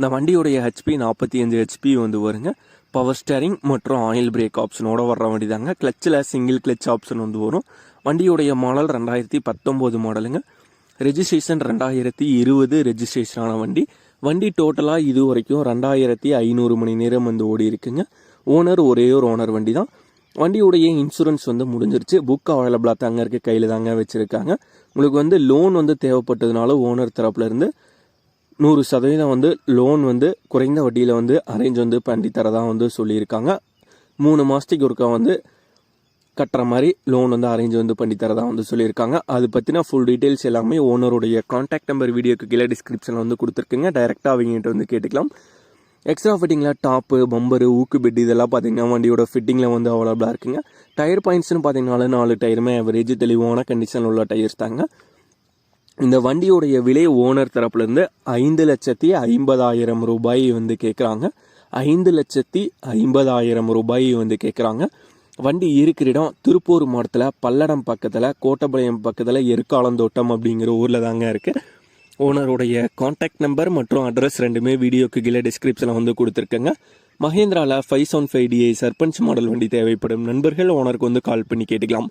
இந்த வண்டியுடைய ஹெச்பி நாற்பத்தி அஞ்சு ஹெச்பி வந்து வருங்க பவர் ஸ்டேரிங் மற்றும் ஆயில் பிரேக் ஆப்ஷனோட வர்ற வண்டி தாங்க கிளச்சில் சிங்கிள் கிளச் ஆப்ஷன் வந்து வரும். வண்டியுடைய மாடல் ரெண்டாயிரத்தி பத்தொம்போது மாடலுங்க ரெஜிஸ்ட்ரேஷன் ரெண்டாயிரத்தி இருபது ரெஜிஸ்ட்ரேஷனான வண்டி. வண்டி டோட்டலாக இது வரைக்கும் ரெண்டாயிரத்தி ஐநூறு மணி நேரம் வந்து ஓடி இருக்குங்க. ஓனர் ஒரே ஒரு ஓனர் வண்டி தான் வண்டியுடைய இன்சூரன்ஸ் வந்து முடிஞ்சிருச்சு. புக் அவைலபிளாக தாங்க இருக்குது கையில் தாங்க வச்சுருக்காங்க. உங்களுக்கு வந்து லோன் வந்து தேவைப்பட்டதுனால ஓனர் தரப்புலேருந்து நூறு சதவீதம் வந்து லோன் வந்து குறைந்த வட்டியில் வந்து அரேஞ்ச் வந்து பண்ணி தரதாக வந்து சொல்லியிருக்காங்க. மூணு மாதத்துக்கு ஒருக்கா வந்து கட்டுற மாதிரி லோன் வந்து அரேஞ்ச் வந்து பண்ணி தரதாக வந்து சொல்லியிருக்காங்க. அது பற்றின ஃபுல் டீட்டெயில்ஸ் எல்லாமே ஓனருடைய காண்டாக்ட் நம்பர் வீடியோக்கு கீழே டிஸ்கிரிப்ஷனில் வந்து கொடுத்துருக்குங்க. டைரெக்டாக அவங்ககிட்ட வந்து கேட்டுக்கலாம். எக்ஸ்ட்ரா ஃபிட்டிங்கில் டாப்பு பம்பரு ஊக்கு பெட் இதெல்லாம் பார்த்தீங்கன்னா வண்டியோட ஃபிட்டிங்கில் வந்து அவைலபிளாக இருக்குங்க. டயர் பாயிண்ட்ஸ்னு பார்த்தீங்கன்னா நாலு டயருமே அவரேஜ் தெளிவான கண்டிஷனில் உள்ள டயர்ஸ் தாங்க. இந்த வண்டியுடைய விலை ஓனர் தரப்புலேருந்து ஐந்து லட்சத்தி ஐம்பதாயிரம் ரூபாய் வந்து கேட்குறாங்க ஐந்து லட்சத்தி ஐம்பதாயிரம் ரூபாய் வந்து கேட்குறாங்க வண்டி இருக்கிற இடம் திருப்பூர் மாவட்டத்தில் பல்லடம் பக்கத்தில் கோட்டபாளையம் பக்கத்தில் எருக்காலந்தோட்டம் அப்படிங்கிற ஊரில் தாங்க இருக்குது ஓனருடைய காண்டாக்ட் நம்பர் மற்றும் அட்ரஸ் ரெண்டுமே வீடியோக்கு கீழே டிஸ்கிரிப்ஷனில் வந்து கொடுத்துருக்கேங்க. மஹேந்திராவில் five seven five DI Sarpanch model வண்டி தேவைப்படும். நண்பர்கள் ஓனருக்கு வந்து கால் பண்ணி கேட்டுக்கலாம்.